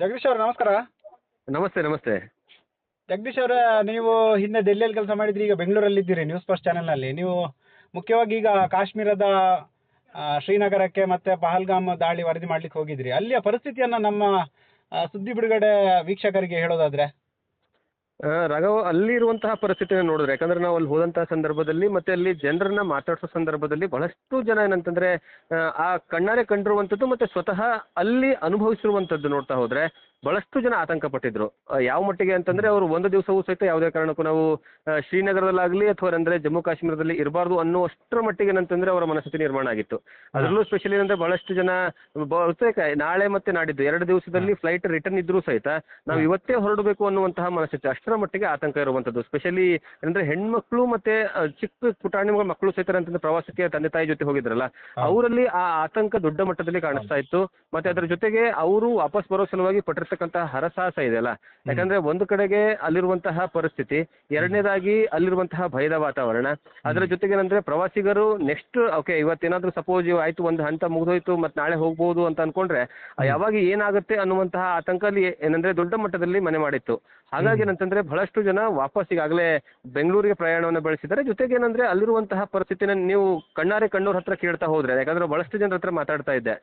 ಜಗದೀಶ್ ಅವ್ರ ನಮಸ್ಕಾರ. ನಮಸ್ತೆ ನಮಸ್ತೆ. ಜಗದೀಶ್ ಅವರೇ ನೀವು ಹಿಂದೆ ಡೆಲ್ಲಿಯಲ್ಲಿ ಕೆಲಸ ಮಾಡಿದ್ರಿ ಈಗ ಬೆಂಗಳೂರಲ್ಲಿ ಇದ್ದೀರಿ ನ್ಯೂಸ್ ಫಸ್ಟ್ ಚಾನೆಲ್ನಲ್ಲಿ ನೀವು ಮುಖ್ಯವಾಗಿ ಈಗ ಕಾಶ್ಮೀರದ ಆ, ಶ್ರೀನಗರಕ್ಕೆ ಮತ್ತೆ ಪಹಲ್ಗಾಮ್ ದಾಳಿ ವರದಿ ಮಾಡ್ಲಿಕ್ಕೆ ಹೋಗಿದ್ರಿ. ಅಲ್ಲಿಯ ಪರಿಸ್ಥಿತಿಯನ್ನ ನಮ್ಮ ಆ, ಸುದ್ದಿ ಬಿಡುಗಡೆ ವೀಕ್ಷಕರಿಗೆ ಹೇಳೋದಾದ್ರೆ? ರಾಘವ್, ಅಲ್ಲಿರುವಂತಹ ಪರಿಸ್ಥಿತಿನ ನೋಡಿದ್ರೆ, ಯಾಕಂದ್ರೆ ನಾವು ಅಲ್ಲಿ ಹೋದಂತಹ ಸಂದರ್ಭದಲ್ಲಿ ಮತ್ತೆ ಅಲ್ಲಿ ಜನರನ್ನ ಮಾತಾಡಿಸೋ ಸಂದರ್ಭದಲ್ಲಿ ಬಹಳಷ್ಟು ಜನ ಏನಂತಂದ್ರೆ ಆ ಕಣ್ಣಾರೆ ಕಂಡಿರುವಂಥದ್ದು ಮತ್ತೆ ಸ್ವತಃ ಅಲ್ಲಿ ಅನುಭವಿಸಿರುವಂಥದ್ದು ನೋಡ್ತಾ ಹೋದ್ರೆ ಬಹಳಷ್ಟು ಜನ ಆತಂಕ ಪಟ್ಟಿದ್ರು ಯಾವ ಮಟ್ಟಿಗೆ ಅಂತಂದ್ರೆ ಅವರು ಒಂದು ದಿವಸವೂ ಸಹಿತ ಯಾವುದೇ ಕಾರಣಕ್ಕೂ ನಾವು ಶ್ರೀನಗರದಲ್ಲಾಗಲಿ ಅಥವಾ ಅಂದ್ರೆ ಜಮ್ಮು ಕಾಶ್ಮೀರದಲ್ಲಿ ಇರಬಾರ್ದು ಅನ್ನುವಷ್ಟರ ಮಟ್ಟಿಗೆ ಏನಂತಂದ್ರೆ ಅವರ ಮನಸ್ಥಿತಿ ನಿರ್ಮಾಣ ಆಗಿತ್ತು. ಅದರಲ್ಲೂ ಸ್ಪೆಷಲಿ ಏನಂದ್ರೆ ಬಹಳಷ್ಟು ಜನ ಬಹುತೇಕ ನಾಳೆ ಮತ್ತೆ ನಾಡಿದ್ದು ಎರಡು ದಿವಸದಲ್ಲಿ ಫ್ಲೈಟ್ ರಿಟರ್ನ್ ಇದ್ರೂ ಸಹಿತ ನಾವು ಇವತ್ತೇ ಹೊರಡಬೇಕು ಅನ್ನುವಂತಹ ಮನಸ್ಥಿತಿ ಅಷ್ಟರ ಮಟ್ಟಿಗೆ ಆತಂಕ ಇರುವಂತದ್ದು. ಸ್ಪೆಷಲಿ ಅಂದ್ರೆ ಹೆಣ್ಮಕ್ಳು ಮತ್ತೆ ಚಿಕ್ಕ ಪುಟಾಣಿ ಮಕ್ಕಳು ಸಹಿತ ಅಂತಂದ್ರೆ ಪ್ರವಾಸಕ್ಕೆ ತಂದೆ ತಾಯಿ ಜೊತೆ ಹೋಗಿದ್ರಲ್ಲ ಅವರಲ್ಲಿ ಆ ಆತಂಕ ದೊಡ್ಡ ಮಟ್ಟದಲ್ಲಿ ಕಾಣಿಸ್ತಾ ಇತ್ತು. ಮತ್ತೆ ಅದರ ಜೊತೆಗೆ ಅವರು ವಾಪಸ್ ಬರೋ ಸಲುವಾಗಿ ಪಟ್ಟಿರ್ತಕ್ಕಂತಹ ಹರಸಾಹಸ ಇದೆಯಲ್ಲ? ಯಾಕಂದ್ರೆ ಒಂದು ಕಡೆಗೆ ಅಲ್ಲಿರುವಂತಹ ಪರಿಸ್ಥಿತಿ ಎರಡನೇದಾಗಿ ಅಲ್ಲಿರುವಂತಹ ಭಯದ ವಾತಾವರಣ. ಅದರ ಜೊತೆಗೆ ಏನಂದ್ರೆ ಪ್ರವಾಸಿಗರು ನೆಕ್ಸ್ಟ್ ಓಕೆ ಇವತ್ತೇನಾದ್ರೂ ಸಪೋಸ್ ಆಯ್ತು ಒಂದು ಹಂತ ಮುಗಿದೋಯ್ತು ಮತ್ತೆ ನಾಳೆ ಹೋಗ್ಬಹುದು ಅಂತ ಅನ್ಕೊಂಡ್ರೆ ಯಾವಾಗ ಏನಾಗುತ್ತೆ ಅನ್ನುವಂತಹ ಆತಂಕ ಅಲ್ಲಿ ಏನಂದ್ರೆ ದೊಡ್ಡ ಮಟ್ಟದಲ್ಲಿ ಮನೆ ಮಾಡಿತ್ತು. ಹಾಗಾಗಿ ಏನಂತಂದ್ರೆ ಬಹಳಷ್ಟು ಜನ ವಾಪಸ್ ಈಗಾಗಲೇ ಬೆಂಗಳೂರಿಗೆ ಪ್ರಯಾಣವನ್ನು ಬೆಳೆಸಿದ್ದಾರೆ. ಜೊತೆಗೆ ಏನಂದ್ರೆ ಅಲ್ಲಿರುವಂತಹ ಪರಿಸ್ಥಿತಿನ ನೀವು ಕಣ್ಣಾರೆ ಕಣ್ಣೂರ್ ಹತ್ರ ಕೇಳ್ತಾ ಹೋದ್ರೆ ಯಾಕಂದ್ರೆ ಬಹಳಷ್ಟು ಜನರ ಹತ್ರ ಮಾತಾಡ್ತಾ ಇದ್ದೆ.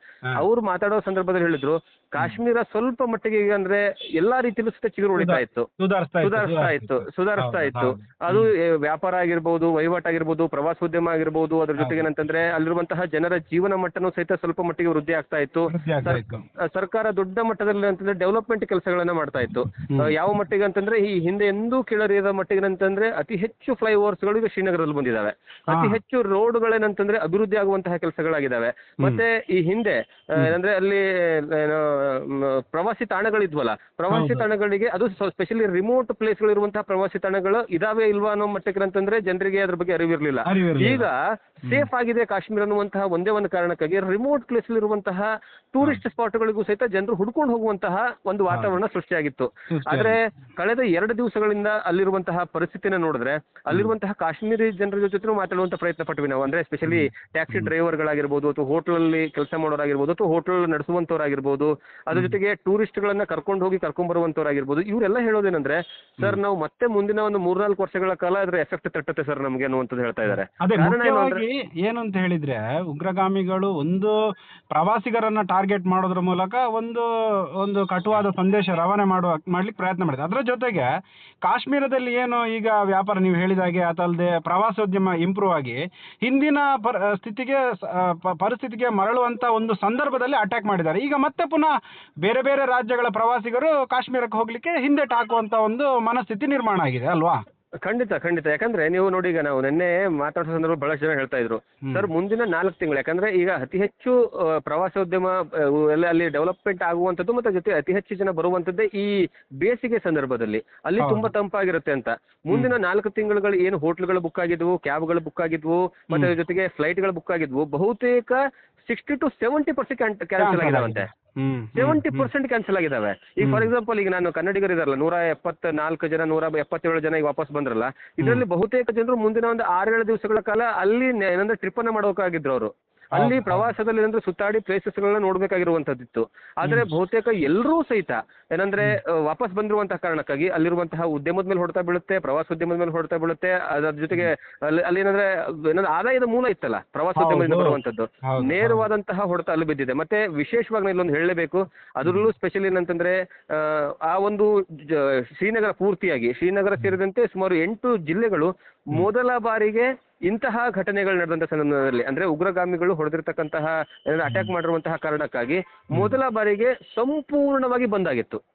ಅವ್ರು ಮಾತಾಡೋ ಸಂದರ್ಭದಲ್ಲಿ ಹೇಳಿದ್ರು ಕಾಶ್ಮೀರ ಸ್ವಲ್ಪ ಮಟ್ಟಿಗೆ ಈಗ ಅಂದ್ರೆ ಎಲ್ಲಾ ರೀತಿಯಲ್ಲೂ ಸಹಿತ ಚಿಗುರು ಉಳಿತಾ ಇತ್ತು. ಸುಧಾರಿಸ್ತಾ ಇತ್ತು, ಸುಧಾರಿಸ್ತಾ ಇತ್ತು ಸುಧಾರಿಸ್ತಾ ಇತ್ತು. ಅದು ವ್ಯಾಪಾರ ಆಗಿರ್ಬೋದು ವಹಿವಾಟಾಗಿರ್ಬೋದು ಪ್ರವಾಸೋದ್ಯಮ ಆಗಿರ್ಬೋದು ಅದ್ರ ಜೊತೆಗೆ ಏನಂತಂದ್ರೆ ಅಲ್ಲಿರುವಂತಹ ಜನರ ಜೀವನ ಮಟ್ಟನೂ ಸಹಿತ ಸ್ವಲ್ಪ ಮಟ್ಟಿಗೆ ವೃದ್ಧಿ ಆಗ್ತಾ ಇತ್ತು. ಸರ್ಕಾರ ದೊಡ್ಡ ಮಟ್ಟದಲ್ಲಿ ಅಂತಂದ್ರೆ ಡೆವಲಪ್ಮೆಂಟ್ ಕೆಲಸಗಳನ್ನ ಮಾಡ್ತಾ ಇತ್ತು. ಯಾವ ಮಟ್ಟಿಗೆ ಅಂತಂದ್ರೆ ಈ ಹಿಂದೆ ಎಂದೂ ಕೇಳರಿಯದ ಮಟ್ಟಿಗೆ ಅಂತಂದ್ರೆ ಅತಿ ಹೆಚ್ಚು ಫ್ಲೈಓವರ್ಸ್ಗಳು ಈಗ ಶ್ರೀನಗರದಲ್ಲಿ ಬಂದಿದ್ದಾವೆ. ಅತಿ ಹೆಚ್ಚು ರೋಡ್ ಗಳೇನಂತಂದ್ರೆ ಅಭಿವೃದ್ಧಿ ಆಗುವಂತಹ ಕೆಲಸಗಳಾಗಿದ್ದಾವೆ. ಮತ್ತೆ ಈ ಹಿಂದೆ ಏನಂದ್ರೆ ಅಲ್ಲಿ ಪ್ರವಾಸಿ ತಾಣ ತಾಣಗಳಿದ್ವಲ್ಲ ಪ್ರವಾಸಿ ತಾಣಗಳಿಗೆ ಅದು ಸ್ಪೆಷಲಿ ರಿಮೋಟ್ ಪ್ಲೇಸ್ ಇರುವಂತಹ ಪ್ರವಾಸಿ ತಾಣಗಳು ಇದಾವೆ ಇಲ್ವಾ ಅನ್ನೋ ಮಟ್ಟಕ್ಕೆ ಅಂತಂದ್ರೆ ಜನರಿಗೆ ಅದ್ರ ಬಗ್ಗೆ ಅರಿವಿರ್ಲಿಲ್ಲ. ಈಗ ಸೇಫ್ ಆಗಿದೆ ಕಾಶ್ಮೀರ ಅನ್ನುವಂತಹ ಒಂದೇ ಒಂದು ಕಾರಣಕ್ಕಾಗಿ ರಿಮೋಟ್ ಪ್ಲೇಸ್ ಇರುವಂತಹ ಟೂರಿಸ್ಟ್ ಸ್ಪಾಟ್ಗಳಿಗೂ ಸಹಿತ ಜನರು ಹುಡ್ಕೊಂಡು ಹೋಗುವಂತಹ ಒಂದು ವಾತಾವರಣ ಸೃಷ್ಟಿಯಾಗಿತ್ತು. ಆದ್ರೆ ಕಳೆದ ಎರಡು ದಿವಸಗಳಿಂದ ಅಲ್ಲಿರುವಂತಹ ಪರಿಸ್ಥಿತಿನ ನೋಡಿದ್ರೆ ಅಲ್ಲಿರುವಂತಹ ಕಾಶ್ಮೀರಿ ಜನರ ಜೊತೆ ಮಾತಾಡುವಂತ ಪ್ರಯತ್ನ ಪಟ್ಟಿವಿ ನಾವು. ಅಂದ್ರೆ ಸ್ಪೆಷಲಿ ಟ್ಯಾಕ್ಸಿ ಡ್ರೈವರ್ ಗಳಾಗಿರ್ಬೋದು ಅಥವಾ ಹೋಟೆಲ್ ಅಲ್ಲಿ ಕೆಲಸ ಮಾಡೋರಾಗಿರ್ಬೋದು ಅಥವಾ ಹೋಟೆಲ್ ನಡೆಸುವಂತವರಾಗಿರ್ಬೋದು ಅದ್ರ ಜೊತೆಗೆ ಟೂರಿಸ್ಟ್ ಗಳನ್ನ ಕರ್ಕೊಂಡು ಹೋಗಿ ಕರ್ಕೊಂಡ್ ಬರುವಂತವರಾಗಿರ್ಬೋದು. ಇವರೆಲ್ಲ ಹೇಳೋದೇನಂದ್ರೆ ಸರ್ ನಾವು ಮತ್ತೆ ಮುಂದಿನ ಒಂದು ಮೂರ್ನಾಲ್ಕು ವರ್ಷಗಳ ಕಾಲ ಅದ್ರ ಎಫೆಕ್ಟ್ ತಟ್ಟುತ್ತೆ ಸರ್ ನಮ್ಗೆ ಅನ್ನುವಂಥದ್ದು ಹೇಳ್ತಾ ಇದ್ದಾರೆ. ಅದೇ ಕಾರಣ ಏನು ಮುಖ್ಯವಾಗಿ ಏನು ಅಂತ ಹೇಳಿದ್ರೆ ಉಗ್ರಗಾಮಿಗಳು ಒಂದು ಪ್ರವಾಸಿಗರನ್ನ ಟಾರ್ಗೆಟ್ ಮಾಡೋದ್ರ ಮೂಲಕ ಒಂದು ಒಂದು ಕಟುವಾದ ಸಂದೇಶ ರವಾನೆ ಮಾಡುವ ಮಾಡ್ಲಿಕ್ಕೆ ಪ್ರಯತ್ನ ಮಾಡಿದೆ ಅದರ ಜೊತೆಗೆ ಕಾಶ್ಮೀರದಲ್ಲಿ ಏನು ಈಗ ವ್ಯಾಪಾರ ನೀವು ಹೇಳಿದಾಗೆ ಅದಲ್ಲದೆ ಪ್ರವಾಸೋದ್ಯಮ ಇಂಪ್ರೂವ್ ಆಗಿ ಹಿಂದಿನ ಸ್ಥಿತಿಗೆ ಪರಿಸ್ಥಿತಿಗೆ ಮರಳುವಂತ ಒಂದು ಸಂದರ್ಭದಲ್ಲಿ ಅಟ್ಯಾಕ್ ಮಾಡಿದ್ದಾರೆ. ಈಗ ಮತ್ತೆ ಪುನಃ ಬೇರೆ ಬೇರೆ ರಾಜ್ಯಗಳ ಪ್ರವಾಸಿಗರು ಕಾಶ್ಮೀರಕ್ಕೆ ಹೋಗ್ಲಿಕ್ಕೆ ಹಿಂದೆಟ್ ಹಾಕುವಂತ ಒಂದು ಮನಸ್ಥಿತಿ ನಿರ್ಮಾಣ ಆಗಿದೆ ಅಲ್ವಾ? ಖಂಡಿತ ಖಂಡಿತ. ಯಾಕಂದ್ರೆ ನೀವು ನೋಡಿ ಈಗ ನಾವು ನಿನ್ನೆ ಮಾತಾಡೋ ಸಂದರ್ಭ ಬಹಳಷ್ಟು ಜನ ಹೇಳ್ತಾ ಇದ್ರು. ಸರ್ ಮುಂದಿನ ನಾಲ್ಕು ತಿಂಗಳು ಯಾಕಂದ್ರೆ ಈಗ ಅತಿ ಹೆಚ್ಚು ಪ್ರವಾಸೋದ್ಯಮ ಎಲ್ಲ ಅಲ್ಲಿ ಡೆವಲಪ್ಮೆಂಟ್ ಆಗುವಂತದ್ದು ಮತ್ತೆ ಜೊತೆ ಅತಿ ಹೆಚ್ಚು ಜನ ಬರುವಂತದ್ದೇ ಈ ಬೇಸಿಗೆ ಸಂದರ್ಭದಲ್ಲಿ. ಅಲ್ಲಿ ತುಂಬಾ ತಂಪಾಗಿರುತ್ತೆ ಅಂತ. ಮುಂದಿನ ನಾಲ್ಕು ತಿಂಗಳುಗಳು ಏನು ಹೋಟ್ಲ್ಗಳು ಬುಕ್ ಆಗಿದ್ವು ಕ್ಯಾಬ್ಗಳು ಬುಕ್ ಆಗಿದ್ವು ಮತ್ತೆ ಜೊತೆಗೆ ಜೊತೆಗೆ ಫ್ಲೈಟ್ಗಳು ಬುಕ್ ಆಗಿದ್ವು ಬಹುತೇಕ sixty to seventy percent cancel ಆಗಿದಾವಂತೆ. Seventy percent cancel ಆಗಿದಾವೆ. ಈಗ ಫಾರ್ ಎಕ್ಸಾಂಪಲ್ ಈಗ ನಾನು ಕನ್ನಡಿಗರು ಇದಾರಲ್ಲ ನೂರ ಎಪ್ಪತ್ ನಾಲ್ಕು ಜನ ನೂರ ಎಪ್ಪತ್ತೇಳು ಜನ ಈಗ ವಾಪಸ್ ಬಂದ್ರಲ್ಲ ಇದರಲ್ಲಿ ಬಹುತೇಕ ಜನರು ಮುಂದಿನ ಒಂದು ಆರೇಳು ದಿವಸಗಳ ಕಾಲ ಅಲ್ಲಿ ಏನಂದ್ರೆ ಟ್ರಿಪ್ ಅನ್ನ ಮಾಡೋಕಾಗಿದ್ರು ಅವರು. ಅಲ್ಲಿ ಪ್ರವಾಸದಲ್ಲಿ ಏನಂದ್ರೆ ಸುತ್ತಾಡಿ ಪ್ಲೇಸಸ್ ಗಳನ್ನ ನೋಡ್ಬೇಕಾಗಿರುವಂತದ್ದಿತ್ತು. ಆದ್ರೆ ಬಹುತೇಕ ಎಲ್ಲರೂ ಸಹಿತ ಏನಂದ್ರೆ ವಾಪಸ್ ಬಂದಿರುವಂತಹ ಕಾರಣಕ್ಕಾಗಿ ಅಲ್ಲಿರುವಂತಹ ಉದ್ಯಮದ ಮೇಲೆ ಹೊಡ್ತಾ ಬೀಳುತ್ತೆ ಪ್ರವಾಸೋದ್ಯಮದ ಮೇಲೆ ಹೊಡ್ತಾ ಬೀಳುತ್ತೆ ಅದ್ರ ಜೊತೆಗೆ ಅಲ್ಲಿ ಅಲ್ಲಿ ಏನಂದ್ರೆ ಏನಂದ್ರೆ ಆದಾಯದ ಮೂಲ ಇತ್ತಲ್ಲ ಪ್ರವಾಸೋದ್ಯಮದಿಂದ. ಬರುವಂತದ್ದು. ನೇರವಾದಂತಹ ಹೊಡೆತ ಅಲ್ಲಿ ಬಿದ್ದಿದೆ. ಮತ್ತೆ ವಿಶೇಷವಾಗಿ ನಾನು ಇಲ್ಲೊಂದು ಹೇಳಲೇಬೇಕು. ಅದರಲ್ಲೂ ಸ್ಪೆಷಲ್ ಏನಂತಂದ್ರೆ ಆ, ಆ ಒಂದು ಶ್ರೀನಗರ ಪೂರ್ತಿಯಾಗಿ ಶ್ರೀನಗರ ಸೇರಿದಂತೆ ಸುಮಾರು ಎಂಟು ಜಿಲ್ಲೆಗಳು ಮೊದಲ ಬಾರಿಗೆ ಇಂತಹ ಘಟನೆಗಳು ನಡೆದಂತ ಸಂದರ್ಭದಲ್ಲಿ ಅಂದ್ರೆ ಉಗ್ರಗಾಮಿಗಳು ಹೊಡೆದಿರ್ತಕ್ಕಂತಹ ಅಟ್ಯಾಕ್ ಮಾಡಿರುವಂತಹ ಕಾರಣಕ್ಕಾಗಿ ಮೊದಲ ಬಾರಿಗೆ ಸಂಪೂರ್ಣವಾಗಿ ಬಂದಾಗಿತ್ತು ಹ್ಮ್ ಹ್ಮ್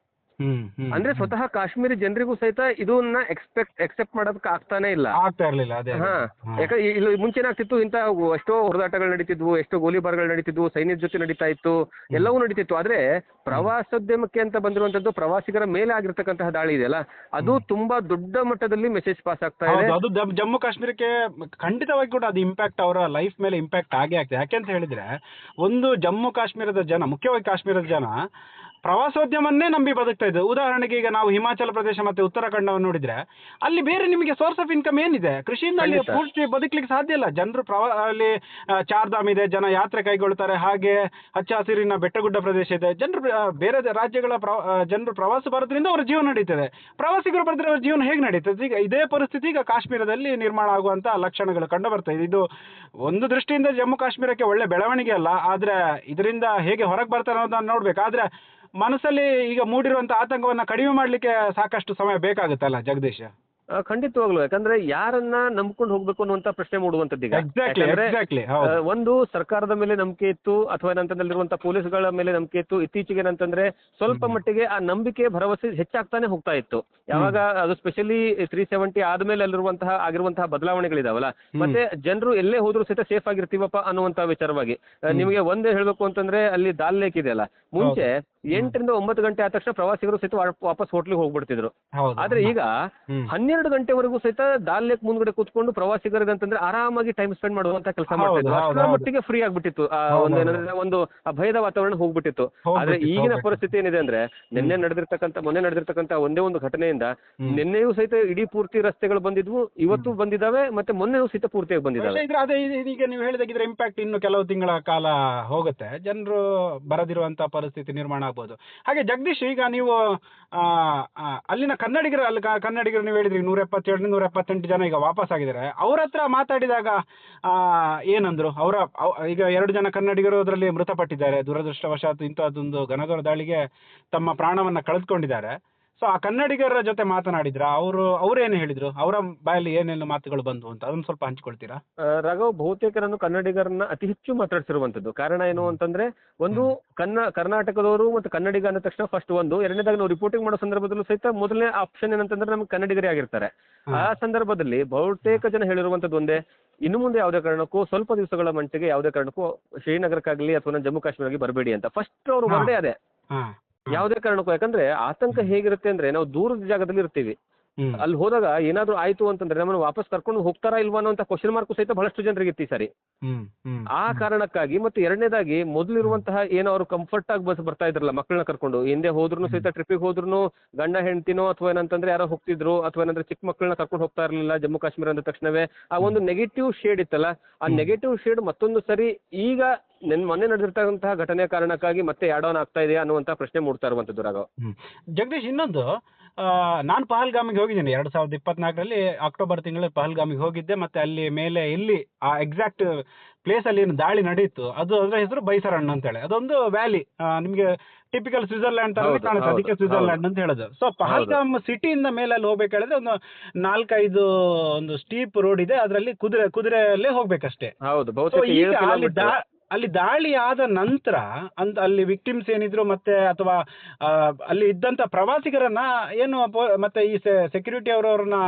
ಅಂದ್ರೆ ಸ್ವತಃ ಕಾಶ್ಮೀರಿ ಜನರಿಗೂ ಸಹಿತ ಇದನ್ನ ಎಕ್ಸ್ಪೆಕ್ಟ್ ಎಕ್ಸೆಪ್ಟ್ ಮಾಡೋದಕ್ಕೆ ಆಗ್ತಾನೆ ಇಲ್ಲ. ಆಗ್ತಾ ಇರ್ಲಿಲ್ಲ ಅದೇ. ಹಾ. ಯಾಕಂದ್ರೆ ಇಲ್ಲಿ ಮುಂಚೆ ಏನಾಗ್ತಿತ್ತು ಇಂತ ಎಷ್ಟೋ ಹೊರದಾಟಗಳು ನಡೀತಿದ್ವು ಎಷ್ಟೋ ಗೋಲಿಬಾರ್ಗಳು ನಡೀತಿದ್ವು ಸೈನ್ಯದ ಜೊತೆ ನಡೀತಾ ಇತ್ತು ಎಲ್ಲವೂ ನಡೀತಿತ್ತು. ಆದ್ರೆ ಪ್ರವಾಸೋದ್ಯಮಕ್ಕೆ ಅಂತ ಬಂದಿರುವಂತದ್ದು ಪ್ರವಾಸಿಗರ ಮೇಲೆ ಆಗಿರ್ತಕ್ಕಂತಹ ದಾಳಿ ಇದೆಯಲ್ಲ ಅದು ತುಂಬಾ ದೊಡ್ಡ ಮಟ್ಟದಲ್ಲಿ ಮೆಸೇಜ್ ಪಾಸ್ ಆಗ್ತಾ ಇದೆ. ಅದು ಜಮ್ಮು ಕಾಶ್ಮೀರಕ್ಕೆ ಖಂಡಿತವಾಗಿ ಕೂಡ ಅದು ಇಂಪ್ಯಾಕ್ಟ್ ಅವರ ಲೈಫ್ ಮೇಲೆ ಇಂಪ್ಯಾಕ್ಟ್ ಆಗೇ ಆಗ್ತದೆ. ಯಾಕೆಂತ ಹೇಳಿದ್ರೆ ಒಂದು ಜಮ್ಮು ಕಾಶ್ಮೀರದ ಜನ ಮುಖ್ಯವಾಗಿ ಕಾಶ್ಮೀರದ ಜನ ಪ್ರವಾಸೋದ್ಯಮನ್ನೇ ನಂಬಿ ಬದುಕ್ತಾ ಇದ್ದು. ಉದಾಹರಣೆಗೆ ಈಗ ನಾವು ಹಿಮಾಚಲ ಪ್ರದೇಶ ಮತ್ತೆ ಉತ್ತರಾಖಂಡವನ್ನು ನೋಡಿದ್ರೆ ಅಲ್ಲಿ ಬೇರೆ ನಿಮಗೆ ಸೋರ್ಸ್ ಆಫ್ ಇನ್ಕಮ್ ಏನಿದೆ? ಕೃಷಿಯಿಂದ ಅಲ್ಲಿ ಖಂಡಿತ. ಪೂರ್ತಿ ಬದುಕಲಿಕ್ಕೆ ಸಾಧ್ಯ ಇಲ್ಲ. ಜನರು ಪ್ರವಾ ಅಲ್ಲಿ ಆ, ಚಾರ್ಧಾಮ್ ಇದೆ ಜನ ಯಾತ್ರೆ ಕೈಗೊಳ್ತಾರೆ ಹಾಗೆ ಹಚ್ಚ ಹಸಿರಿನ ಬೆಟ್ಟಗುಡ್ಡ ಪ್ರದೇಶ ಇದೆ. ಜನರು ಬೇರೆ ರಾಜ್ಯಗಳ ಪ್ರ- ಆ, ಜನರು ಪ್ರವಾಸ ಬರೋದ್ರಿಂದ ಅವರ ಜೀವನ ನಡೀತದೆ. ಪ್ರವಾಸಿಗರು ಬರೆದ್ರೆ ಅವರ ಜೀವನ ಹೇಗೆ ನಡೀತದೆ? ಈಗ ಇದೇ ಪರಿಸ್ಥಿತಿ ಈಗ ಕಾಶ್ಮೀರದಲ್ಲಿ ನಿರ್ಮಾಣ ಆಗುವಂತ ಲಕ್ಷಣಗಳು ಕಂಡು ಬರ್ತಾ ಇದೆ ಇದು ಒಂದು ದೃಷ್ಟಿಯಿಂದ ಜಮ್ಮು ಕಾಶ್ಮೀರಕ್ಕೆ ಒಳ್ಳೆ ಬೆಳವಣಿಗೆ ಅಲ್ಲ. ಆದ್ರೆ ಇದರಿಂದ ಹೇಗೆ ಹೊರಗೆ ಬರ್ತಾರೆ ಅನ್ನೋದನ್ನ ನೋಡ್ಬೇಕು. ಆದ್ರೆ ಮನಸ್ಸಲ್ಲಿ ಈಗ ಮೂಡಿರುವಂತ ಆತಂಕವನ್ನ ಕಡಿಮೆ ಮಾಡ್ಲಿಕ್ಕೆ ಸಾಕಷ್ಟು ಸಮಯ ಬೇಕಾಗುತ್ತಲ್ಲ ಜಗದೀಶ್? ಖಂಡಿತವಾಗ್ಲು. ಯಾಕಂದ್ರೆ ಯಾರನ್ನ ನಂಬ್ಕೊಂಡು ಹೋಗ್ಬೇಕು ಅನ್ನುವಂತ ಪ್ರಶ್ನೆ ಮೂಡುವಂತದ್ದು ಈಗ. ಎಕ್ಸಾಕ್ಟ್ಲಿ ಒಂದು ಸರ್ಕಾರದ ಮೇಲೆ ನಂಬಿಕೆ ಇತ್ತು ಅಥವಾ ಏನಂತಂದ್ರೆ ಪೊಲೀಸ್ಗಳ ಮೇಲೆ ನಂಬಿಕೆ ಇತ್ತು ಇತ್ತೀಚೆಗೆ ಏನಂತಂದ್ರೆ ಸ್ವಲ್ಪ ಮಟ್ಟಿಗೆ ಆ ನಂಬಿಕೆ ಭರವಸೆ ಹೆಚ್ಚಾಗ್ತಾನೆ ಹೋಗ್ತಾ ಇತ್ತು. ಯಾವಾಗ ಅದು ಸ್ಪೆಷಲಿ ತ್ರೀ ಸೆವೆಂಟಿ ಆದ್ಮೇಲೆ ಅಲ್ಲಿರುವಂತಹ ಆಗಿರುವಂತಹ ಬದಲಾವಣೆಗಳಿದಾವಲ್ಲ ಮತ್ತೆ ಜನರು ಎಲ್ಲೇ ಹೋದ್ರು ಸಹಿತ ಸೇಫ್ ಆಗಿರ್ತೀವಪ್ಪ ಅನ್ನುವಂತ ವಿಚಾರವಾಗಿ. ನಿಮಗೆ ಒಂದೇ ಹೇಳ್ಬೇಕು ಅಂತಂದ್ರೆ ಅಲ್ಲಿ ದಾಲ್ ಲೇಕ್ ಇದೆಯಲ್ಲ ಮುಂಚೆ ಎಂಟರಿಂದ ಒಂಬತ್ತು ಗಂಟೆ ಆದ ತಕ್ಷಣ ಪ್ರವಾಸಿಗರು ಸಹಿತ ವಾಪಸ್ ಹೋಟ್ಲಿಗೆ ಹೋಗ್ಬಿಡ್ತಿದ್ರು. ಆದ್ರೆ ಈಗ ಹ್ಮ್. ಹನ್ನೆರಡು ಗಂಟೆವರೆಗೂ ಸಹಿತ ದಾಲ್ ಲೇಕ್ ಮುಂದ್ಗಡೆ ಕೂತ್ಕೊಂಡು ಪ್ರವಾಸಿಗರಿಗೆ ಅಂತಂದ್ರೆ ಆರಾಮಾಗಿ ಟೈಮ್ ಸ್ಪೆಂಡ್ ಮಾಡುವಂತ ಕೆಲಸ ಮಾಡ್ತಾ ಅಷ್ಟರ. ಮಟ್ಟಿಗೆ ಫ್ರೀ ಆಗ್ಬಿಟ್ಟಿತ್ತು. ಹೌದು, ಒಂದು ಭಯದ ವಾತಾವರಣ ಹೋಗ್ಬಿಟ್ಟಿತ್ತು. ಆದ್ರೆ ಈಗಿನ ಪರಿಸ್ಥಿತಿ ಏನಿದೆ ಅಂದ್ರೆ ನಿನ್ನೆ ನಡೆದಿರ್ತಕ್ಕಂತ ಮೊನ್ನೆ ನಡೆದಿರ್ತಕ್ಕಂತ ಒಂದೇ ಒಂದು ಘಟನೆಯಿಂದ. ನಿನ್ನೆಯೂ ಸಹಿತ ಇಡೀ ಪೂರ್ತಿ ರಸ್ತೆಗಳು ಬಂದಿದ್ವು ಇವತ್ತು ಬಂದಿದ್ದಾವೆ ಮತ್ತೆ ಮೊನ್ನೆಯೂ ಸಹಿತ ಪೂರ್ತಿಯಾಗಿ ಬಂದಿದ್ದಾವೆ ಈಗ ಇದ್ರ ಅದೇ ಇದೀಗ ನೀವು ಹೇಳಿದಾಗಿದ್ರೆ ಇಂಪ್ಯಾಕ್ಟ್ ಇನ್ನು ಕೆಲವು ತಿಂಗಳ ಕಾಲ ಹೋಗುತ್ತೆ. ಜನರು ಬರದಿರುವಂತ ಪರಿಸ್ಥಿತಿ ನಿರ್ಮಾಣ ಆಗ್ಬೋದು. ಹಾಗೆ ಜಗದೀಶ್ ಈಗ ನೀವು ಅಲ್ಲಿನ ಕನ್ನಡಿಗರ ಅಲ್ಲಿ ಕನ್ನಡಿಗರು ನೀವು ಹೇಳಿದ್ರಿ ನೂರ ಎಪ್ಪತ್ತೇಳರಿಂದ ನೂರ ಎಪ್ಪತ್ತೆಂಟು ಜನ ಈಗ ವಾಪಸ್ ಆಗಿದ್ದಾರೆ. ಅವ್ರ ಹತ್ರ ಮಾತಾಡಿದಾಗ ಏನಂದ್ರು? ಅವರ ಈಗ ಎರಡು ಜನ ಕನ್ನಡಿಗರು ಅದರಲ್ಲಿ ಮೃತಪಟ್ಟಿದ್ದಾರೆ. ದುರದೃಷ್ಟವಶಾತ್ ಇಂಥದ್ದೊಂದು ಘನಘೋರ ದಾಳಿಗೆ ತಮ್ಮ ಪ್ರಾಣವನ್ನ ಕಳೆದುಕೊಂಡಿದ್ದಾರೆ. ಸೊ ಆ ಕನ್ನಡಿಗರ ಜೊತೆ ಮಾತನಾಡಿದ್ರ? ಅವರು ಅವ್ರೇನು ಹೇಳಿದ್ರು? ಅವರ ಬಾಯಲ್ಲಿ ಏನೇನು ಮಾತುಗಳು ಬಂದು ಅಂತ? ಅದನ್ನ ಸ್ವಲ್ಪ ಹಂಚಿಕೊಳ್ತೀರಾ? ರಾಘವ್ ಬಹುತೇಕರನ್ನು ಕನ್ನಡಿಗರನ್ನ ಅತಿ ಹೆಚ್ಚು ಮಾತಾಡಿಸಿರುವಂತದ್ದು. ಕಾರಣ ಏನು ಅಂತಂದ್ರೆ ಒಂದು ಕನ್ನ ಕರ್ನಾಟಕದವರು ಮತ್ತು ಕನ್ನಡಿಗ ಅಂದ ತಕ್ಷಣ ಫಸ್ಟ್ ಒಂದು. ಎರಡನೇದಾಗಿ ನಾವು ರಿಪೋರ್ಟಿಂಗ್ ಮಾಡೋ ಸಂದರ್ಭದಲ್ಲೂ ಸಹಿತ ಮೊದಲನೇ ಆಪ್ಷನ್ ಏನಂತಂದ್ರೆ ನಮ್ಗೆ ಕನ್ನಡಿಗರೇ ಆಗಿರ್ತಾರೆ. ಆ ಸಂದರ್ಭದಲ್ಲಿ ಬಹುತೇಕ ಜನ ಹೇಳಿರುವಂತದ್ದು ಒಂದೇ. ಇನ್ನು ಮುಂದೆ ಯಾವುದೇ ಕಾರಣಕ್ಕೂ ಸ್ವಲ್ಪ ದಿವಸಗಳ ಮಂಚಿಗೆ ಯಾವುದೇ ಕಾರಣಕ್ಕೂ ಶ್ರೀನಗರಕ್ಕಾಗಲಿ ಅಥವಾ ಜಮ್ಮು ಕಾಶ್ಮೀರಕ್ಕೆ ಬರಬೇಡಿ ಅಂತ. ಫಸ್ಟ್ ಅವರು ಒಂದೇ ಅದೇ. ಯಾವುದೇ ಕಾರಣಕ್ಕೂ ಯಾಕಂದ್ರೆ ಆತಂಕ ಹೇಗಿರುತ್ತೆ ಅಂದ್ರೆ ನಾವು ದೂರದ ಜಾಗದಲ್ಲಿ ಇರ್ತೀವಿ. ಅಲ್ಲಿ ಹೋದಾಗ ಏನಾದ್ರು ಆಯ್ತು ಅಂತಂದ್ರೆ ನಮ್ಮನ್ನು ವಾಪಸ್ ಕರ್ಕೊಂಡು ಹೋಗ್ತಾರಾ ಇಲ್ವಾ ಅನ್ನೋ ಕ್ವಶನ್ ಮಾರ್ಕ್ ಸಹಿತ ಬಹಳಷ್ಟು ಜನರಿಗೆ ಇತ್ತು ಈ ಸಾರಿ. ಆ ಕಾರಣಕ್ಕಾಗಿ ಮತ್ತೆ ಎರಡನೇದಾಗಿ ಮೊದಲಿರುವಂತಹ ಏನೋ ಅವರು ಕಂಫರ್ಟ್ ಆಗಿ ಬಸ್ ಬರ್ತಾ ಇದ್ರಲ್ಲ ಮಕ್ಕಳನ್ನ ಕರ್ಕೊಂಡು ಹಿಂದೆ ಹೋದ್ರು ಸಹಿತ ಟ್ರಿಪ್ಪಿಗೆ ಹೋದ್ರು ಗಂಡ ಹೆಂಡ್ತಿನೋ ಅಥವಾ ಏನಂತಂದ್ರೆ ಯಾರೋ ಹೋಗ್ತಿದ್ರು ಅಥವಾ ಏನಂದ್ರೆ ಚಿಕ್ಕ ಮಕ್ಕಳನ್ನ ಕರ್ಕೊಂಡು ಹೋಗ್ತಾ ಇರಲಿಲ್ಲ ಜಮ್ಮು ಕಾಶ್ಮೀರ ಅಂದ ತಕ್ಷಣವೇ ಆ ಒಂದು ನೆಗೆಟಿವ್ ಶೇಡ್ ಇತ್ತಲ್ಲ ಆ. ನೆಗೆಟಿವ್ ಶೇಡ್ ಮತ್ತೊಂದು ಸರಿ ಈಗ ನೆನ್ ಮೊನ್ನೆ ನಡೆದಿರ್ತಕ್ಕಂತಹ ಘಟನೆ ಕಾರಣಕ್ಕಾಗಿ ಮತ್ತೆ ಆನ್ ಆಗ್ತಾ ಇದೆಯಾ ಅನ್ನುವಂತ ಪ್ರಶ್ನೆ ಮೂಡ್ತಾ ಇರುವಂತದ್ದು ರಾಘವ್. ಜಗದೀಶ್ ಇನ್ನೊಂದು ನಾನು ಪಹಲ್ಗಾಮಿಗೆ ಹೋಗಿದ್ದೀನಿ. ಎರಡು ಸಾವಿರದ ಇಪ್ಪತ್ನಾಲ್ಕರಲ್ಲಿ ಅಕ್ಟೋಬರ್ ತಿಂಗಳಲ್ಲಿ ಪಹಲ್ಗಾಮಿಗೆ ಹೋಗಿದ್ದೆ. ಮತ್ತೆ ಅಲ್ಲಿ ಮೇಲೆ ಇಲ್ಲಿ ಆ ಎಕ್ಸಾಕ್ಟ್ ಪ್ಲೇಸ್ ಅಲ್ಲಿ ಏನು ದಾಳಿ ನಡೆಯಿತು ಅದು ಅದರ ಹೆಸರು ಬೈಸರಣ್ಣ ಅಂತೇಳಿ. ಅದೊಂದು ವ್ಯಾಲಿ ನಿಮಗೆ ಟಿಪಿಕಲ್ ಸ್ವಿಟ್ಜರ್ಲ್ಯಾಂಡ್ ತರ ಕಾಣುತ್ತೆ. ಅದಕ್ಕೆ ಸ್ವಿಟ್ಜರ್ಲ್ಯಾಂಡ್ ಅಂತ ಹೇಳೋದು. ಸೊ ಪಹಲ್ಗಾಮ್ ಸಿಟಿಯಿಂದ ಮೇಲೆ ಅಲ್ಲಿ ಹೋಗ್ಬೇಕಾದ್ರೆ ಹೇಳಿದ್ರೆ ಒಂದು ನಾಲ್ಕೈದು ಒಂದು ಸ್ಟೀಪ್ ರೋಡ್ ಇದೆ. ಅದರಲ್ಲಿ ಕುದುರೆ ಕುದುರೆಯಲ್ಲೇ ಹೋಗ್ಬೇಕಷ್ಟೇ. ಹೌದು ಅಲ್ಲಿ. ದಾಳಿ ಆದ ನಂತರ ಅಂತ ಅಲ್ಲಿ ವಿಕ್ಟಿಮ್ಸ್ ಏನಿದ್ರು ಮತ್ತೆ ಅಥವಾ ಅಲ್ಲಿ ಇದ್ದಂತ ಪ್ರವಾಸಿಗರನ್ನ ಏನು ಮತ್ತೆ ಈ ಸೆಕ್ಯೂರಿಟಿ ಅವರವ್ರನ್ನ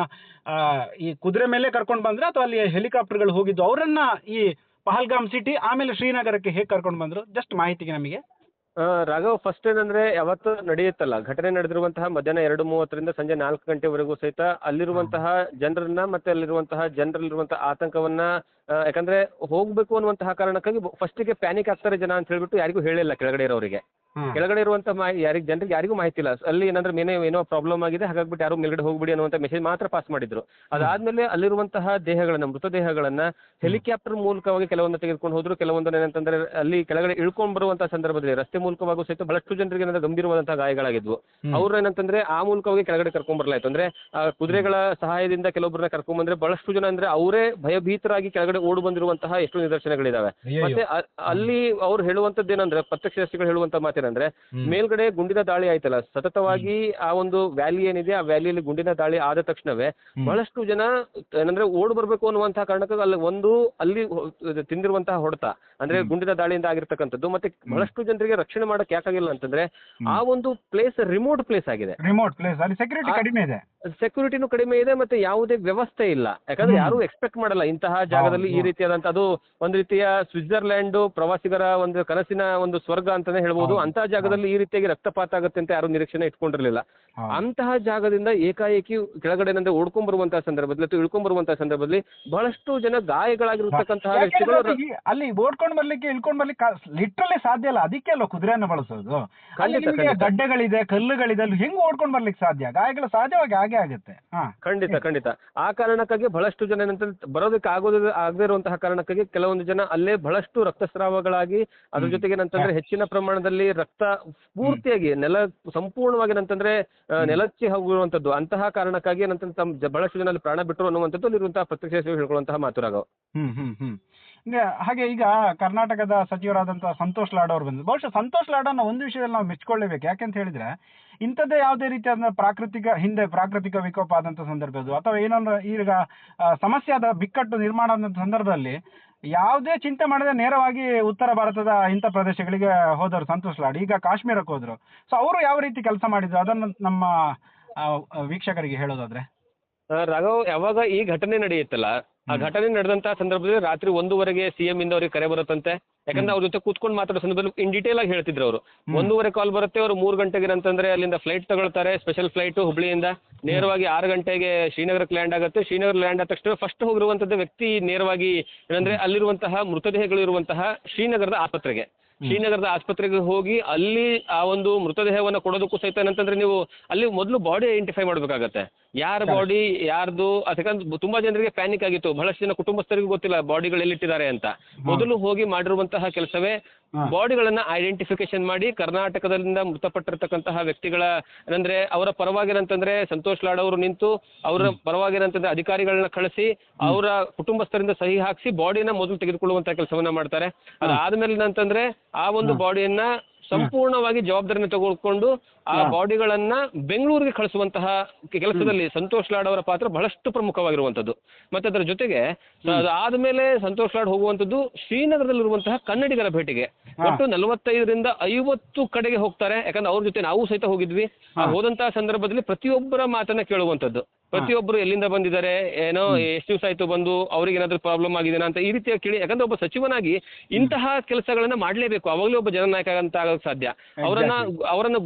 ಈ ಕುದುರೆ ಮೇಲೆ ಕರ್ಕೊಂಡು ಬಂದ್ರೆ ಅಥವಾ ಅಲ್ಲಿ ಹೆಲಿಕಾಪ್ಟರ್ಗಳು ಹೋಗಿದ್ದು ಅವರನ್ನ ಈ ಪಹಲ್ಗಾಮ್ ಸಿಟಿ ಆಮೇಲೆ ಶ್ರೀನಗರಕ್ಕೆ ಹೇಗೆ ಕರ್ಕೊಂಡು ಬಂದ್ರು ಜಸ್ಟ್ ಮಾಹಿತಿಗೆ ನಮಗೆ ರಾಘವ್ ಫಸ್ಟ್ ಏನಂದ್ರೆ ಯಾವತ್ತು ನಡೆಯುತ್ತಲ್ಲ ಘಟನೆ ನಡೆದಿರುವಂತಹ ಮಧ್ಯಾಹ್ನ ಎರಡು ಮೂವತ್ತರಿಂದ ಸಂಜೆ ನಾಲ್ಕು ಗಂಟೆವರೆಗೂ ಸಹಿತ ಅಲ್ಲಿರುವಂತಹ ಜನರನ್ನ ಮತ್ತೆ ಅಲ್ಲಿರುವಂತಹ ಜನರಲ್ಲಿರುವಂತಹ ಆತಂಕವನ್ನ ಯಾಕಂದ್ರೆ ಹೋಗ್ಬೇಕು ಅನ್ನುವಂತಹ ಕಾರಣಕ್ಕಾಗಿ ಫಸ್ಟಿಗೆ ಪ್ಯಾನಿಕ್ ಆಗ್ತಾರೆ ಜನ ಅಂತ ಹೇಳ್ಬಿಟ್ಟು ಯಾರಿಗೂ ಹೇಳಿಲ್ಲ ಕೆಳಗಡೆ ಇರೋರಿಗೆ. ಕೆಳಗಡೆ ಇರುವಂತಹ ಯಾರಿಗೆ ಜನರಿಗೆ ಯಾರಿಗೂ ಮಾಹಿತಿ ಇಲ್ಲ. ಅಲ್ಲಿ ಏನಂದ್ರೆ ಮೇನೆ ಏನೋ ಪ್ರಾಬ್ಲಮ್ ಆಗಿದೆ ಹಾಗಾಗ್ಬಿಟ್ಟು ಯಾರು ಮೇಲ್ಗಡೆ ಹೋಗ್ಬಿಡಿ ಅನ್ನುವಂತ ಮೆಸೇಜ್ ಮಾತ್ರ ಪಾಸ್ ಮಾಡಿದ್ರು. ಅದಾದ್ಮೇಲೆ ಅಲ್ಲಿರುವಂತಹ ದೇಹಗಳನ್ನ ಮೃತದೇಹಗಳನ್ನ ಹೆಲಿಕಾಪ್ಟರ್ ಮೂಲಕವಾಗಿ ಕೆಲವೊಂದು ತೆಗೆದುಕೊಂಡು ಹೋದ್ರು. ಕೆಲವೊಂದು ಏನಂತಂದ್ರೆ ಅಲ್ಲಿ ಕೆಳಗಡೆ ಇಳ್ಕೊಂಡ್ ಬರುವಂತಹ ಸಂದರ್ಭದಲ್ಲಿ ರಸ್ತೆ ಮೂಲಕವಾಗೂ ಸಹಿತ ಬಹಳಷ್ಟು ಜನರಿಗೆ ಏನಂದ್ರೆ ಗಂಭೀರವಾದಂತಹ ಗಾಯಗಳಾಗಿದ್ವು. ಅವ್ರ ಏನಂತಂದ್ರೆ ಆ ಮೂಲಕವಾಗಿ ಕೆಳಗಡೆ ಕರ್ಕೊಂಡ್ ಬರ್ಲಾಯ್ತು. ಅಂದ್ರೆ ಆ ಕುದುರೆಗಳ ಸಹಾಯದಿಂದ ಕೆಲವೊಬ್ಬರನ್ನ ಕರ್ಕೊಂಡ್ ಬಂದ್ರೆ ಬಹಳಷ್ಟು ಜನ ಅಂದ್ರೆ ಅವರೇ ಭಯಭೀತರಾಗಿ ಕೆಳಗಡೆ ಓಡು ಬಂದಿರುವಂತಹ ಎಷ್ಟು ನಿದರ್ಶನಗಳಿದಾವೆ. ಮತ್ತೆ ಅಲ್ಲಿ ಅವ್ರು ಹೇಳುವಂತದ್ದು ಏನಂದ್ರೆ ಪ್ರತ್ಯಕ್ಷದರ್ಶಿಗಳು ಹೇಳುವಂತ ಮಾತೇನಂದ್ರೆ ಮೇಲ್ಗಡೆ ಗುಂಡಿನ ದಾಳಿ ಆಯ್ತಲ್ಲ ಸತತವಾಗಿ ಆ ಒಂದು ವ್ಯಾಲಿ ಏನಿದೆ ಆ ವ್ಯಾಲಿಯಲ್ಲಿ ಗುಂಡಿನ ದಾಳಿ ಆದ ತಕ್ಷಣವೇ ಬಹಳಷ್ಟು ಜನ ಏನಂದ್ರೆ ಓಡ್ ಬರ್ಬೇಕು ಅನ್ನುವಂತಹ ಕಾರಣಕ್ಕೆ ಅಲ್ಲಿ ಒಂದು ಅಲ್ಲಿ ತಿಂದಿರುವಂತಹ ಹೊಡೆತ ಅಂದ್ರೆ ಗುಂಡಿನ ದಾಳಿಯಿಂದ ಆಗಿರ್ತಕ್ಕಂಥದ್ದು. ಮತ್ತೆ ಬಹಳಷ್ಟು ಜನರಿಗೆ ರಕ್ಷಣೆ ಮಾಡಕ್ ಯಾಕಾಗಿಲ್ಲ ಅಂತಂದ್ರೆ ಆ ಒಂದು ಪ್ಲೇಸ್ ರಿಮೋಟ್ ಪ್ಲೇಸ್ ಆಗಿದೆ. ರಿಮೋಟ್ ಪ್ಲೇಸ್ ಅಲ್ಲಿ ಸೆಕ್ಯೂರಿಟಿ ಕಡಿಮೆ ಇದೆ. ಸೆಕ್ಯೂರಿಟಿನೂ ಕಡಿಮೆ ಇದೆ ಮತ್ತೆ ಯಾವುದೇ ವ್ಯವಸ್ಥೆ ಇಲ್ಲ. ಯಾಕಂದ್ರೆ ಯಾರು ಎಕ್ಸ್ಪೆಕ್ಟ್ ಮಾಡಲ್ಲ. ಇಂತಹ ಜಾಗದಲ್ಲಿ ಈ. ರೀತಿಯಾದಂತ ಅದು ಒಂದ್ ರೀತಿಯ ಸ್ವಿಟ್ಜರ್ಲ್ಯಾಂಡ್ ಪ್ರವಾಸಿಗರ ಒಂದು ಕನಸಿನ ಒಂದು ಸ್ವರ್ಗ ಅಂತಾನೆ ಹೇಳ್ಬೋದು. ಅಂತ ಅಂತಹ ಜಾಗದಲ್ಲಿ ಈ ರೀತಿಯಾಗಿ ರಕ್ತಪಾತ ಆಗುತ್ತೆ ಅಂತ ಯಾರು ನಿರೀಕ್ಷಣೆ ಇಟ್ಕೊಂಡಿರ್ಲಿಲ್ಲ. ಅಂತಹ ಜಾಗದಿಂದ ಏಕಾಏಕಿ ಕೆಳಗಡೆ ಅಂದ್ರೆ ಓಡ್ಕೊಂಡ್ ಬರುವಂತಹ ಸಂದರ್ಭದಲ್ಲಿ ಅಥವಾ ಇಳ್ಕೊಂಡ್ ಬರುವಂತಹ ಸಂದರ್ಭದಲ್ಲಿ ಬಹಳಷ್ಟು ಜನ ಗಾಯಗಳಾಗಿರ್ತಕ್ಕಂತಹ ವ್ಯಕ್ತಿಗಳು ಅಲ್ಲಿ- ಓಡ್ಕೊಂಡ್ ಓಡ್ಕೊಂಡು ಬರ್ಲಿಕ್ಕೆ ಇಳ್ಕೊಂಡ್ ಬರ್ಲಿಕ್ಕೆ ಲಿಟ್ರಲಿ ಸಾಧ್ಯ ಇಲ್ಲ. ಅದಕ್ಕೆ ಅಲ್ಲ ಕುದುರೆಯನ್ನು ಬಳಸೋದು. ಅಲ್ಲಿ ಖಂಡಿತ, ನಿಮ್ಗೆ ಖಂಡಿತ. ಗಡ್ಡೆಗಳಿದೆ ಕಲ್ಲುಗಳಿದೆ ಅಲ್ಲಿ ಹೆಂಗ್ ಓಡ್ಕೊಂಡು ಬರ್ಲಿಕ್ಕೆ ಸಾಧ್ಯ? ಗಾಯಗಳು ಸಹಜವಾಗಿ ಹಾಗೆ ಆಗುತ್ತೆ. ಹಾ. ಖಂಡಿತ ಖಂಡಿತ. ಆ ಕಾರಣಕ್ಕಾಗಿ ಬಹಳಷ್ಟು ಜನ ಏನಂತ ಬರೋದಕ್ಕೆ ಆಗೋದ ಆಗದೇ ಇರುವಂತಹ ಕಾರಣಕ್ಕಾಗಿ ಕೆಲವೊಂದು ಜನ ಅಲ್ಲೇ ಬಹಳಷ್ಟು ರಕ್ತಸ್ರಾವಗಳಾಗಿ ಅದ್ರ ಜೊತೆಗೆ ಏನಂತಂದ್ರೆ ಹೆಚ್ಚಿನ ಪ್ರಮಾಣದಲ್ಲಿ ರಕ್ತ ಪೂರ್ತಿಯಾಗಿ ನೆಲ ಸಂಪೂರ್ಣವಾಗಿ ಏನಂತಂದ್ರೆ ಆ, ನೆಲಚ್ಚಿ ಹೋಗುವಂತದ್ದು ಅಂತಹ ಕಾರಣಕ್ಕಾಗಿ ಏನಂತಂದ್ರೆ ತಮ್ಮ ಜ- ಬಹಳಷ್ಟು ಜನ ಅಲ್ಲಿ ಪ್ರಾಣ ಬಿಟ್ಟರು ಅನ್ನುವಂಥದ್ದು ಅಲ್ಲಿರುವಂತಹ ಪ್ರತ್ಯಕ್ಷ ಹೇಳ್ಕೊಳ್ಳುವಂತಹ ಮಾತು ರಾಘವ್ ಹ್ಮ್ ಹ್ಮ್ ಹ್ಮ್. ಹಾಗೆ ಈಗ ಕರ್ನಾಟಕದ ಸಚಿವರಾದಂತಹ ಸಂತೋಷ್ ಲಾಡ್ ಅವರು ಬಂದ್ರು. ಬಹುಶಃ ಸಂತೋಷ್ ಲಾಡನ್ನ ಒಂದು ವಿಷಯದಲ್ಲಿ ನಾವು ಮೆಚ್ಕೊಳ್ಳೇಬೇಕು. ಯಾಕೆಂತ ಹೇಳಿದ್ರೆ, ಇಂಥದ್ದೇ ಯಾವುದೇ ರೀತಿಯಾದ ಪ್ರಾಕೃತಿಕ, ಹಿಂದೆ ಪ್ರಾಕೃತಿಕ ವಿಕೋಪ ಆದಂಥ ಸಂದರ್ಭದ್ದು ಅಥವಾ ಏನಾದ್ರು ಈಗ ಸಮಸ್ಯೆ ಆದ ಬಿಕ್ಕಟ್ಟು ನಿರ್ಮಾಣ ಆದಂತ ಸಂದರ್ಭದಲ್ಲಿ ಯಾವುದೇ ಚಿಂತೆ ಮಾಡದೆ ನೇರವಾಗಿ ಉತ್ತರ ಭಾರತದ ಇಂಥ ಪ್ರದೇಶಗಳಿಗೆ ಹೋದರು ಸಂತೋಷ್ ಲಾಡ್. ಈಗ ಕಾಶ್ಮೀರಕ್ಕೆ ಹೋದ್ರು. ಸೊ ಅವರು ಯಾವ ರೀತಿ ಕೆಲಸ ಮಾಡಿದ್ರು? ಅದನ್ನು ನಮ್ಮ ವೀಕ್ಷಕರಿಗೆ ಹೇಳೋದಾದ್ರೆ. ರಾಘವ್, ಯಾವಾಗ ಈ ಘಟನೆ ನಡೆಯುತ್ತಲ್ಲ ಆ ಘಟನೆ ನಡೆದಂತಹ ಸಂದರ್ಭದಲ್ಲಿ ರಾತ್ರಿ ಒಂದೂವರೆಗೆ ಸಿಎಂ ಇಂದ ಅವರಿಗೆ ಕರೆ ಬರುತ್ತಂತೆ. ಯಾಕಂದ್ರೆ ಅವ್ರ ಜೊತೆ ಕೂತ್ಕೊಂಡು ಮಾತಾಡೋ ಸಂದರ್ಭದಲ್ಲಿ ಇನ್ ಡೀಟೇಲ್ ಆಗಿ ಹೇಳ್ತಿದ್ರು ಅವರು. ಒಂದೂವರೆ ಕಾಲ್ ಬರುತ್ತೆ ಅವರು ಮೂರು ಗಂಟೆಗೆ ಅಂತಂದ್ರೆ ಅಲ್ಲಿಂದ ಫ್ಲೈಟ್ ತಗೊಳ್ತಾರೆ ಸ್ಪೆಷಲ್ ಫ್ಲೈಟ್ ಹುಬ್ಳಿಯಿಂದ. ನೇರವಾಗಿ ಆರು ಗಂಟೆಗೆ ಶ್ರೀನಗರಕ್ಕೆ ಲ್ಯಾಂಡ್ ಆಗುತ್ತೆ. ಶ್ರೀನಗರ್ ಲ್ಯಾಂಡ್ ಆದ ತಕ್ಷಣ ಫಸ್ಟ್ ಹೋಗಿರುವಂತದ್ದು ವ್ಯಕ್ತಿ ನೇರವಾಗಿ ಏನಂದ್ರೆ ಅಲ್ಲಿರುವಂತಹ ಮೃತದೇಹಗಳು ಇರುವಂತಹ ಶ್ರೀನಗರದ ಆಸ್ಪತ್ರೆಗೆ. ಶ್ರೀನಗರದ ಆಸ್ಪತ್ರೆಗೆ ಹೋಗಿ ಅಲ್ಲಿ ಆ ಒಂದು ಮೃತದೇಹವನ್ನು ಕೊಡೋದಕ್ಕೂ ಸಹಿತ ಏನಂತಂದ್ರೆ ನೀವು ಅಲ್ಲಿ ಮೊದಲು ಬಾಡಿ ಐಡೆಂಟಿಫೈ ಮಾಡಬೇಕಾಗತ್ತೆ. ಯಾರ ಬಾಡಿ ಯಾರ್ದು? ಅದಕ್ಕಂತ ತುಂಬಾ ಜನರಿಗೆ ಪ್ಯಾನಿಕ್ ಆಗಿತ್ತು. ಬಹಳಷ್ಟು ಜನ ಕುಟುಂಬಸ್ಥರಿಗೂ ಗೊತ್ತಿಲ್ಲ ಬಾಡಿಗಳು ಎಲ್ಲಿಟ್ಟಿದ್ದಾರೆ ಅಂತ. ಮೊದಲು ಹೋಗಿ ಮಾಡಿರುವಂತಹ ಕೆಲಸವೇ. ಬಾಡಿಗಳನ್ನ ಐಡೆಂಟಿಫಿಕೇಶನ್ ಮಾಡಿ ಕರ್ನಾಟಕದಿಂದ ಮೃತಪಟ್ಟಿರ್ತಕ್ಕಂತಹ ವ್ಯಕ್ತಿಗಳ ಅಂದ್ರೆ ಅವರ ಪರವಾಗಿರಂತಂದ್ರೆ ಸಂತೋಷ್ ಲಾಡ್ ಅವರು ನಿಂತು ಅವರ ಪರವಾಗಿ ಏನಂತಂದ್ರೆ ಅಧಿಕಾರಿಗಳನ್ನ ಕಳಿಸಿ ಅವರ ಕುಟುಂಬಸ್ಥರಿಂದ ಸಹಿ ಹಾಕಿಸಿ ಬಾಡಿನ ಮೊದಲು ತೆಗೆದುಕೊಳ್ಳುವಂತಹ ಕೆಲಸವನ್ನ ಮಾಡ್ತಾರೆ. ಅದಾದ್ಮೇಲೆ ಅಂತಂದ್ರೆ ಆ ಒಂದು ಬಾಡಿಯನ್ನ ಸಂಪೂರ್ಣವಾಗಿ ಜವಾಬ್ದಾರಿನ ತೆಗೆದುಕೊಂಡು ಆ. ಬಾಡಿಗಳನ್ನ ಬೆಂಗಳೂರಿಗೆ ಕಳಿಸುವಂತಹ ಕೆಲಸದಲ್ಲಿ ಸಂತೋಷ್ ಲಾಡ್ ಅವರ ಪಾತ್ರ ಬಹಳಷ್ಟು ಪ್ರಮುಖವಾಗಿರುವಂತದ್ದು. ಮತ್ತೆ ಅದರ ಜೊತೆಗೆ ಅದಾದ್ಮೇಲೆ ಸಂತೋಷ್ ಲಾಡ್ ಹೋಗುವಂತದ್ದು ಶ್ರೀನಗರದಲ್ಲಿರುವಂತಹ ಕನ್ನಡಿಗರ ಭೇಟಿಗೆ. ಒಟ್ಟು ನಲವತ್ತೈದರಿಂದ ಐವತ್ತು ಕಡೆಗೆ ಹೋಗ್ತಾರೆ. ಯಾಕಂದ್ರೆ ಅವ್ರ ಜೊತೆ ನಾವು ಸಹಿತ ಹೋಗಿದ್ವಿ. ಹೋದಂತಹ ಸಂದರ್ಭದಲ್ಲಿ ಪ್ರತಿಯೊಬ್ಬರ ಮಾತನ್ನ ಕೇಳುವಂತದ್ದು. ಪ್ರತಿಯೊಬ್ಬರು ಎಲ್ಲಿಂದ ಬಂದಿದ್ದಾರೆ ಏನೋ ಎಷ್ಟು ದಿವಸ ಆಯ್ತು ಬಂದು ಅವ್ರಿಗೆ ಏನಾದ್ರೂ ಪ್ರಾಬ್ಲಮ್ ಆಗಿದೆನಾ ಅಂತ ಈ ರೀತಿಯಾಗಿ ಕೇಳಿ ಯಾಕಂದ್ರೆ ಒಬ್ಬ ಸಚಿವನಾಗಿ ಇಂತಹ ಕೆಲಸಗಳನ್ನ ಮಾಡಲೇಬೇಕು. ಅವಾಗಲೇ ಒಬ್ಬ ಜನನಾಯಕ ಅಂತ ಆಗೋಕೆ ಸಾಧ್ಯ. ಅವರನ್ನ ಅವರನ್ನ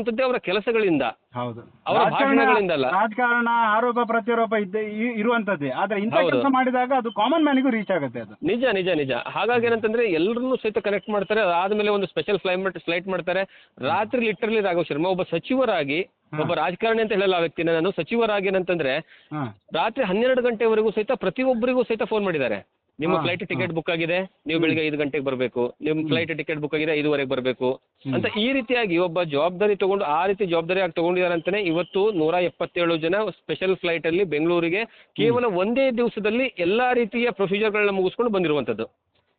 ಗುರುತಿಸುವಂತದ್ದೇ ಅವರ ಕೆಲಸಗಳಿಂದ ಹೌದು. ಅವರ ರಾಜಕಾರಣ- ಭಾಷಣಗಳಿಂದಲ್ಲ. ರಾಜಕಾರಣ ಆರೋಪ ಪ್ರತ್ಯಾರೋಪ ಇದ್ದೇ ಇ- ಇರುವಂತದ್ದೇ ಆದ್ರೆ ಇಂಥ ಹೌದು. ಕೆಲಸ ಮಾಡಿದಾಗ ಅದು ಕಾಮನ್ ಮ್ಯಾನಿಗೂ ರೀಚ್ ಆಗುತ್ತೆ ಅದು. ನಿಜ ನಿಜ ನಿಜ. ಹಾಗಾಗಿ ಏನಂತಂದ್ರೆ ಎಲ್ಲರನ್ನೂ ಸಹಿತ ಕನೆಕ್ಟ್ ಮಾಡ್ತಾರೆ. ಅದಾದ್ಮೇಲೆ ಒಂದು ಸ್ಪೆಷಲ್ ಫ್ಲೈಟ್ ಫ್ಲೈಟ್ ಮಾಡ್ತಾರೆ. ರಾತ್ರಿ ಲಿಟರಲಿ ರಾಘವ್ ಶರ್ಮಾ ಒಬ್ಬ ಸಚಿವರಾಗಿ ಒಬ್ಬ ರಾಜಕಾರಣಿ ಅಂತ ಹೇಳಲ್ಲ ಆ ವ್ಯಕ್ತಿನ ನಾನು. ಸಚಿವರಾಗಿ ಏನಂತಂದ್ರೆ ಹಾ ರಾತ್ರಿ ಹನ್ನೆರಡು ಗಂಟೆವರೆಗೂ ಸಹಿತ ಪ್ರತಿಯೊಬ್ಬರಿಗೂ ಸಹಿತ ಫೋನ್ ಮಾಡಿದ್ದಾರೆ. ನಿಮ್ಮ ಫ್ಲೈಟ್ ಟಿಕೆಟ್ ಬುಕ್ ಆಗಿದೆ ನೀವು ಬೆಳಿಗ್ಗೆ ಐದು ಗಂಟೆಗೆ ಬರಬೇಕು. ನಿಮ್ಮ ಫ್ಲೈಟ್ ಟಿಕೆಟ್ ಬುಕ್ ಆಗಿದೆ ಐದುವರೆಗೆ ಬರಬೇಕು. ಅಂತ ಈ ರೀತಿಯಾಗಿ ಒಬ್ಬ ಜವಾಬ್ದಾರಿ ತಗೊಂಡು ಆ ರೀತಿ ಜವಾಬ್ದಾರಿ ಆಗಿ ತಗೊಂಡಿದ್ದಾರೆ ಅಂತಾನೆ ಇವತ್ತು ನೂರ ಎಪ್ಪತ್ತೇಳು ಜನ ಸ್ಪೆಷಲ್ ಫ್ಲೈಟ್ ಅಲ್ಲಿ ಬೆಂಗಳೂರಿಗೆ ಕೇವಲ ಒಂದೇ ದಿವಸದಲ್ಲಿ ಎಲ್ಲಾ ರೀತಿಯ ಪ್ರೊಸೀಜರ್ಗಳನ್ನ ಮುಗಿಸ್ಕೊಂಡು ಬಂದಿರುವಂತದ್ದು.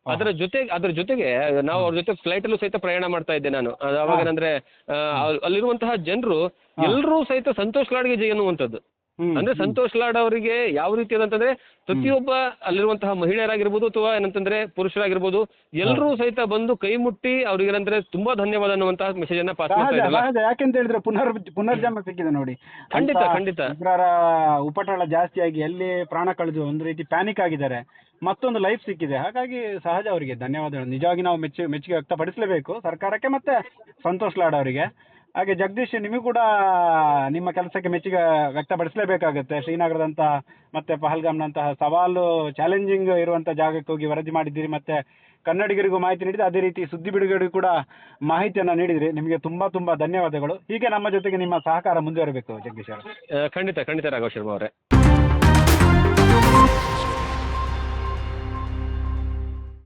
ಅದರ ಜೊತೆ ಅದರ ಜೊತೆಗೆ ನಾವು ಅವ್ರ ಜೊತೆ ಫ್ಲೈಟ್ ಅಲ್ಲೂ ಸಹಿತ ಪ್ರಯಾಣ ಮಾಡ್ತಾ ಇದ್ದೆ ನಾನು. ಅವಾಗ ಏನಂದ್ರೆ ಅಲ್ಲಿರುವಂತಹ ಜನರು ಎಲ್ಲರೂ ಸಹಿತ ಸಂತೋಷ್ ಲಾಡ್ಗೆ ಜೈ ಅನ್ನುವಂಥದ್ದು. ಅಂದ್ರೆ ಸಂತೋಷ್ ಲಾಡ್ ಅವರಿಗೆ ಯಾವ ರೀತಿ ಅಂತಂದ್ರೆ ಪ್ರತಿಯೊಬ್ಬ ಅಲ್ಲಿರುವಂತಹ ಮಹಿಳೆಯರಾಗಿರ್ಬೋದು ಅಥವಾ ಏನಂತಂದ್ರೆ ಪುರುಷರಾಗಿರ್ಬೋದು ಎಲ್ಲರೂ ಸಹಿತ ಬಂದು ಕೈ ಮುಟ್ಟಿ ಅವ್ರಿಗೆ ಏನಂದ್ರೆ ತುಂಬಾ ಧನ್ಯವಾದ ಅನ್ನುವಂತಹ ಮೆಸೇಜ್ ಅನ್ನ ಪಾಸ್ ಮಾಡ್ತಾ ಸಹಜ ಯಾಕೆಂತ ಹೇಳಿದ್ರೆ ಪುನರ್ ಪುನರ್ಜನ್ಮ ಸಿಕ್ಕಿದೆ ನೋಡಿ. ಖಂಡಿತ, ಅಂತ ಖಂಡಿತ. ಉಗ್ರರ ಉಪಟಳ ಜಾಸ್ತಿಯಾಗಿ ಎಲ್ಲಿ ಪ್ರಾಣ ಕಳೆದು ಒಂದು ರೀತಿ ಪ್ಯಾನಿಕ್ ಆಗಿದ್ದಾರೆ. ಮತ್ತೊಂದು ಲೈಫ್ ಸಿಕ್ಕಿದೆ. ಹಾಗಾಗಿ ಸಹಜ ಅವರಿಗೆ ಧನ್ಯವಾದಗಳು. ನಿಜವಾಗಿ ನಾವು ಮೆಚ್ಚು ಮೆಚ್ಚುಗೆ ವ್ಯಕ್ತಪಡಿಸಲೇಬೇಕು ಸರ್ಕಾರಕ್ಕೆ ಮತ್ತೆ ಸಂತೋಷ್ ಲಾಡ್ ಅವರಿಗೆ. ಹಾಗೆ ಜಗದೀಶ್, ನಿಮಗೂ ಕೂಡ ನಿಮ್ಮ ಕೆಲಸಕ್ಕೆ ಮೆಚ್ಚುಗೆ ವ್ಯಕ್ತಪಡಿಸಲೇಬೇಕಾಗುತ್ತೆ. ಶ್ರೀನಗರದಂತ ಮತ್ತೆ ಪಹಲ್ಗಾಮ್ನಂತಹ ಸವಾಲು ಚಾಲೆಂಜಿಂಗ್ ಇರುವಂತ ಜಾಗಕ್ಕೆ ಹೋಗಿ ವರದಿ ಮಾಡಿದ್ದೀರಿ ಮತ್ತೆ ಕನ್ನಡಿಗರಿಗೂ ಮಾಹಿತಿ ನೀಡಿದ್ರೆ ಅದೇ ರೀತಿ ಸುದ್ದಿ ಬಿಡುಗಡೆಗೂ ಕೂಡ ಮಾಹಿತಿಯನ್ನ ನೀಡಿದ್ರಿ. ನಿಮಗೆ ತುಂಬಾ ತುಂಬಾ ಧನ್ಯವಾದಗಳು. ಹೀಗೆ ನಮ್ಮ ಜೊತೆಗೆ ನಿಮ್ಮ ಸಹಕಾರ ಮುಂದುವರಿಬೇಕು, ಜಗದೀಶ್ ಅವರು. ಖಂಡಿತ ಖಂಡಿತ ರಾಘವ್ ಶರ್ಮಾ ಅವರೇ.